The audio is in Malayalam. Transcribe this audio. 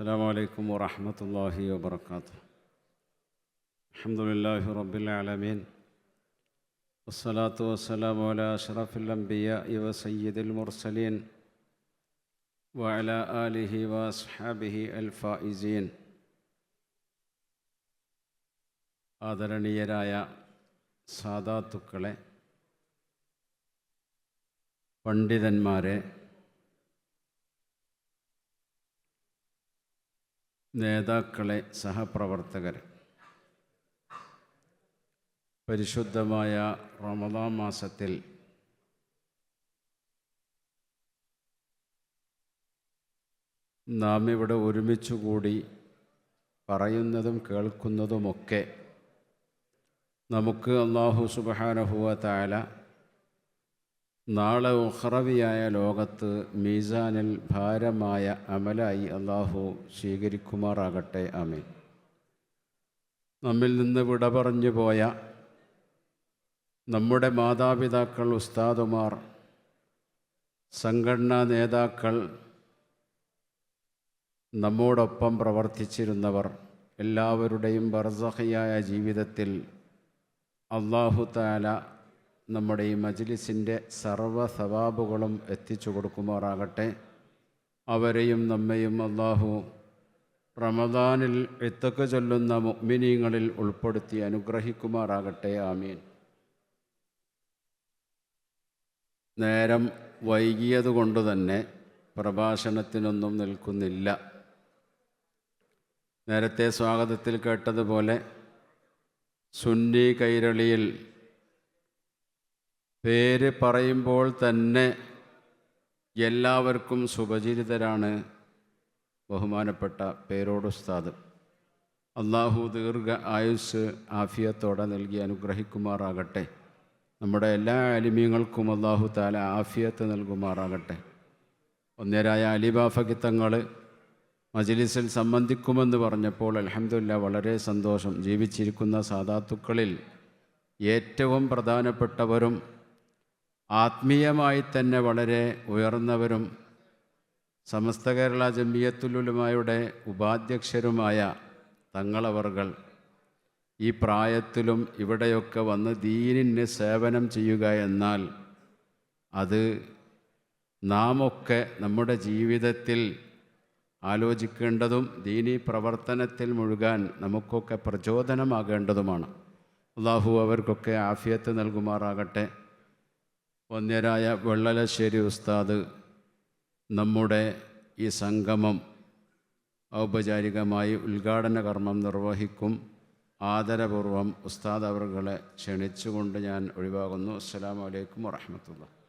السلام عليكم ورحمة الله وبركاته الحمد لله رب العالمين والصلاة والسلام على أشرف الأنبياء وسيد المرسلين وعلى آله وأصحابه الفائزين ആദരണീയരായ സാധാത്തുക്കളെ പണ്ഡിതന്മാരെ നേതാക്കളെ സഹപ്രവർത്തകരെ പരിശുദ്ധമായ റമദാൻ മാസത്തിൽ നാം ഇവിടെ ഒരുമിച്ചുകൂടി പറയുന്നതും കേൾക്കുന്നതുമൊക്കെ നമുക്ക് അള്ളാഹു സുബഹാനഹുവ താല നാളെ ഉഹ്റവിയായ ലോകത്ത് മീസാനിൽ ഭാരമായ അമലായി അള്ളാഹു സ്വീകരിക്കുമാറാകട്ടെ അമീൻ നമ്മിൽ നിന്ന് വിട പറഞ്ഞു പോയ നമ്മുടെ മാതാപിതാക്കൾ ഉസ്താദുമാർ സംഘടനാ നേതാക്കൾ നമ്മോടൊപ്പം പ്രവർത്തിച്ചിരുന്നവർ എല്ലാവരുടെയും ബർസഹയായ ജീവിതത്തിൽ അള്ളാഹു താല നമ്മുടെ ഈ മജ്ലിസിന്റെ സർവ സവാബുകളും എത്തിച്ചു കൊടുക്കുമാറാകട്ടെ. അവരെയും നമ്മയും അള്ളാഹു റമദാനിൽ എത്തക്ക് ചൊല്ലുന്ന മുഗ്മിനീങ്ങളിൽ ഉൾപ്പെടുത്തി അനുഗ്രഹിക്കുമാറാകട്ടെ. ആമീൻ. നേരം വൈകിയതുകൊണ്ട് തന്നെ പ്രഭാഷണത്തിനൊന്നും നിൽക്കുന്നില്ല. നേരത്തെ സ്വാഗതത്തിൽ കേട്ടതുപോലെ സുന്നി കൈരളിയിൽ പേര് പറയുമ്പോൾ തന്നെ എല്ലാവർക്കും സുപരിചിതരാണ് ബഹുമാനപ്പെട്ട പേരോട് ഉസ്താദ്. അള്ളാഹു ദീർഘ ആയുസ് ആഫിയത്തോടെ നൽകി അനുഗ്രഹിക്കുമാറാകട്ടെ. നമ്മുടെ എല്ലാ അലിമീങ്ങൾക്കും അള്ളാഹു താല ആഫിയത്ത് നൽകുമാറാകട്ടെ. ഒന്നേരായ അലിബാഫകിത്തങ്ങൾ മജിലിസിൽ സംബന്ധിക്കുമെന്ന് പറഞ്ഞപ്പോൾ അലഹമില്ല വളരെ സന്തോഷം. ജീവിച്ചിരിക്കുന്ന സാധാത്തുക്കളിൽ ഏറ്റവും പ്രധാനപ്പെട്ടവരും ആത്മീയമായി തന്നെ വളരെ ഉയർന്നവരും സമസ്ത കേരള ജമ്മിയത്തുലുലുമായുടെ ഉപാധ്യക്ഷരുമായ തങ്ങളവർകൾ ഈ പ്രായത്തിലും ഇവിടെയൊക്കെ വന്ന് ദീനിന് സേവനം ചെയ്യുക എന്നാൽ അത് നാമൊക്കെ നമ്മുടെ ജീവിതത്തിൽ ആലോചിക്കേണ്ടതും ദീനീ പ്രവർത്തനത്തിൽ മുഴുകാൻ നമുക്കൊക്കെ പ്രചോദനമാകേണ്ടതുമാണ്. അള്ളാഹു അവർക്കൊക്കെ ആഫിയത്ത് നൽകുമാറാകട്ടെ. വന്യരായ വെള്ളലശ്ശേരി ഉസ്താദ് നമ്മുടെ ഈ സംഗമം ഔപചാരികമായി ഉദ്ഘാടന കർമ്മം നിർവഹിക്കും. ആദരപൂർവം ഉസ്താദ് അവർകളെ ക്ഷണിച്ചുകൊണ്ട് ഞാൻ ഒഴിവാകുന്നു. അസ്സാം വലൈക്കും വാഹമത്തുള്ള